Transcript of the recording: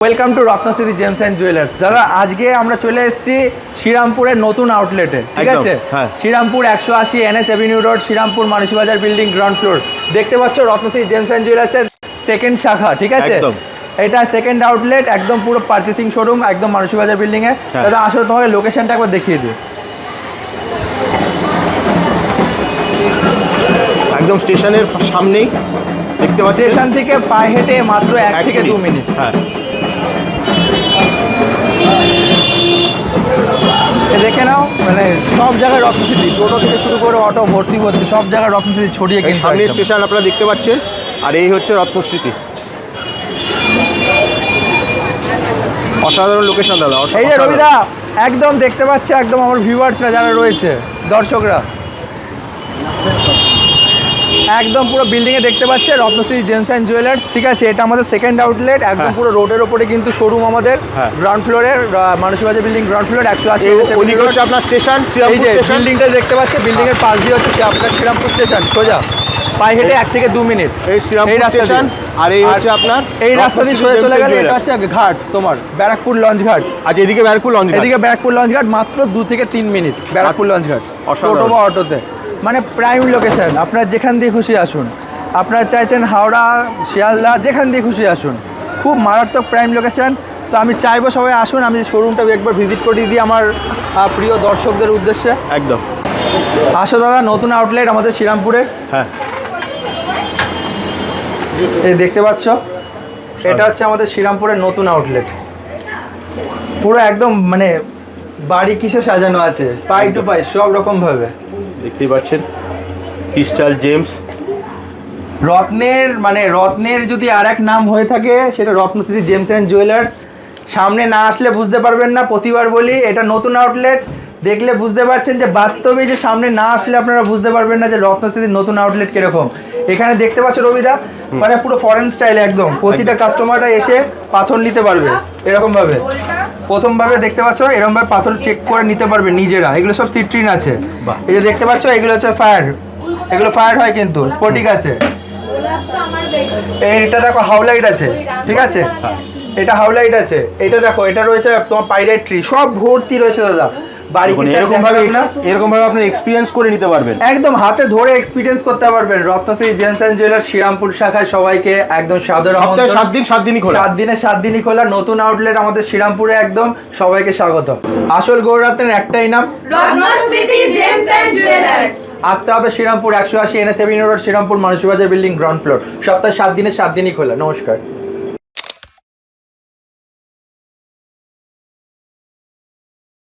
Welcome to Ratnasthiti gems and jewellers দাদা আজকে আমরা চলে এসেছি শ্রীরামপুরের নতুন আউটলেটে ঠিক আছে? হ্যাঁ। শ্রীরামপুর একশো আশি NS avenue road Srirampur Mansi Bazar building ground floor দেখতে পাচ্ছ রত্নস্থিতি জেমস অ্যান্ড জুয়েলার্সের সেকেন্ড শাখা ঠিক আছে? এটা সেকেন্ড আউটলেট একদম পুরো পার্চেসিং শোরুম একদম মানসী বাজার বিল্ডিং এ। হ্যাঁ। দাদা আসলে তোমাকে লোকেশনটা একবার দেখিয়ে দিই। একদম স্টেশনের সামনেই দেখতে পাচ্ছেন? স্টেশন থেকে পায়ে হেঁটে মাত্র এক এক থেকে দু মিনিট। হ্যাঁ। দেখে নাও মানে সব জায়গায় রত্নস্থিতি টোটো থেকে শুরু করে অটো ভর্তি ভর্তি সব জায়গায় রত্নস্থিতি ছড়িয়ে গেছে সামনের স্টেশন আপনারা দেখতে পাচ্ছেন আর এই হচ্ছে রত্নস্মৃতি অসাধারণ লোকেশন দাদা এই যে রবিদা একদম দেখতে পাচ্ছে একদম আমার ভিউয়ার্সরা যারা রয়েছে দর্শকরা। একদম পুরো বিল্ডিং এ দেখতে পাচ্ছে রত্নশ্রী জেমস অ্যান্ড জুয়েলার্স ঠিক আছে? এটা আমাদের সেকেন্ড আউটলেট একদম হ্যাঁ। পুরো রোডের ওপরে কিন্তু শোরুম আমাদের। গ্রাউন্ড ফ্লোরের মানসী বাজার বিল্ডিং গ্রাউন্ড ফ্লোর একশো আশি ওদিকে হচ্ছে আপনার স্টেশন এই যে বিল্ডিংটা দেখতে পাচ্ছে বিল্ডিং এর পাশ দিয়ে হচ্ছে আপনার শ্রীরামপুর স্টেশন সোজা। পায়ে হেঁটে এক থেকে দু মিনিট এই শ্রীরামপুর স্টেশন আর এই হচ্ছে আপনার এই রাস্তা দিয়ে সোজা চলে গেলে এটা হচ্ছে ঘাট তোমার ব্যারাকপুর লঞ্চ ঘাট। আজ এদিকে ব্যারকুল লঞ্চ এদিকে ব্যারাকপুর লঞ্চ ঘাট মাত্র দু থেকে তিন মিনিট ব্যারাকপুর লঞ্চ ঘাট। অসাধারণ। টোটো বা অটোতে। মানে প্রাইম লোকেশন আপনার যেখান দিয়ে খুশি আসুন। আপনারা চাইছেন হাওড়া শিয়ালদা যেখান দিয়ে খুশি আসুন। খুব মারাত্মক প্রাইম লোকেশন তো আমি চাইব সবাই আসুন আমি শোরুমটা একবার ভিজিট করে দিই আমার প্রিয় দর্শকদের উদ্দেশ্যে। একদম। আসো দাদা নতুন আউটলেট আমাদের শ্রীরামপুরে। হ্যাঁ। এই দেখতে পাচ্ছ? এটা হচ্ছে আমাদের শ্রীরামপুরের নতুন আউটলেট পুরো একদম মানে বাড়ি কিসে সাজানো আছে? পাই টু পাই সব রকম ভাবে দেখতেই পাচ্ছেন। ক্রিস্টাল জেমস রত্নের মানে রত্নের যদি আর এক নাম হয়ে থাকে, সেটা রত্নস্থিতি জেমস অ্যান্ড জুয়েলার্স সামনে না আসলে বুঝতে পারবেন না, প্রতিবার বলি, এটা নতুন আউটলেট দেখলে বুঝতে পারছেন যে বাস্তবে যে সামনে না আসলে আপনারা বুঝতে পারবেন না যে রত্নস্থিতির নতুন আউটলেট কীরকম। এখানে দেখতে পাচ্ছ রবিদা মানে পুরো ফরেন স্টাইল একদম। প্রতিটা কাস্টমাররা এসে পাথর নিতে পারবে এরকম ভাবে প্রথম ভাবে দেখতে পাচ্ছ এরকম ভাবে পাথর চেক করে নিতে পারবে নিজেরা। এগুলো সব সিট্রিন আছে। এই যে দেখতে পাচ্ছ এগুলো হচ্ছে ফায়ার এগুলো ফায়ার হয় কিন্তু স্পটিক আছে এইটা দেখো হাউলাইট আছে ঠিক আছে? হ্যাঁ। এটা হাউলাইট আছে। এটা দেখো এটা রয়েছে তোমার পাইরাইট ট্রি সব ভর্তি রয়েছে দাদা। এরকম ভাবে এরকম ভাবে আপনি এক্সপিরিয়েন্স করে নিতে পারবেন। একদম হাতে ধরে এক্সপিরিয়েন্স করতে পারবেন। রত্নশ্রী জুয়েলার শ্রীরামপুর শাখায় সবাইকে একদম সাদর সপ্তাহে আমন্ত্রণ। সাত দিন সাত দিনই খোলা। সাত দিনে সাত দিনই খোলা। নতুন আউটলেট আমাদের শ্রীরামপুরে একদম। সবাইকে স্বাগত। আসল গৌররত্নের একটাই নাম। জুয়েলার্স। আসতে হবে শ্রীরামপুর একশো আশি NS avenue road Srirampur Mansi Bazar building ground floor সপ্তাহে সাত দিনে সাত দিনই খোলা। নমস্কার।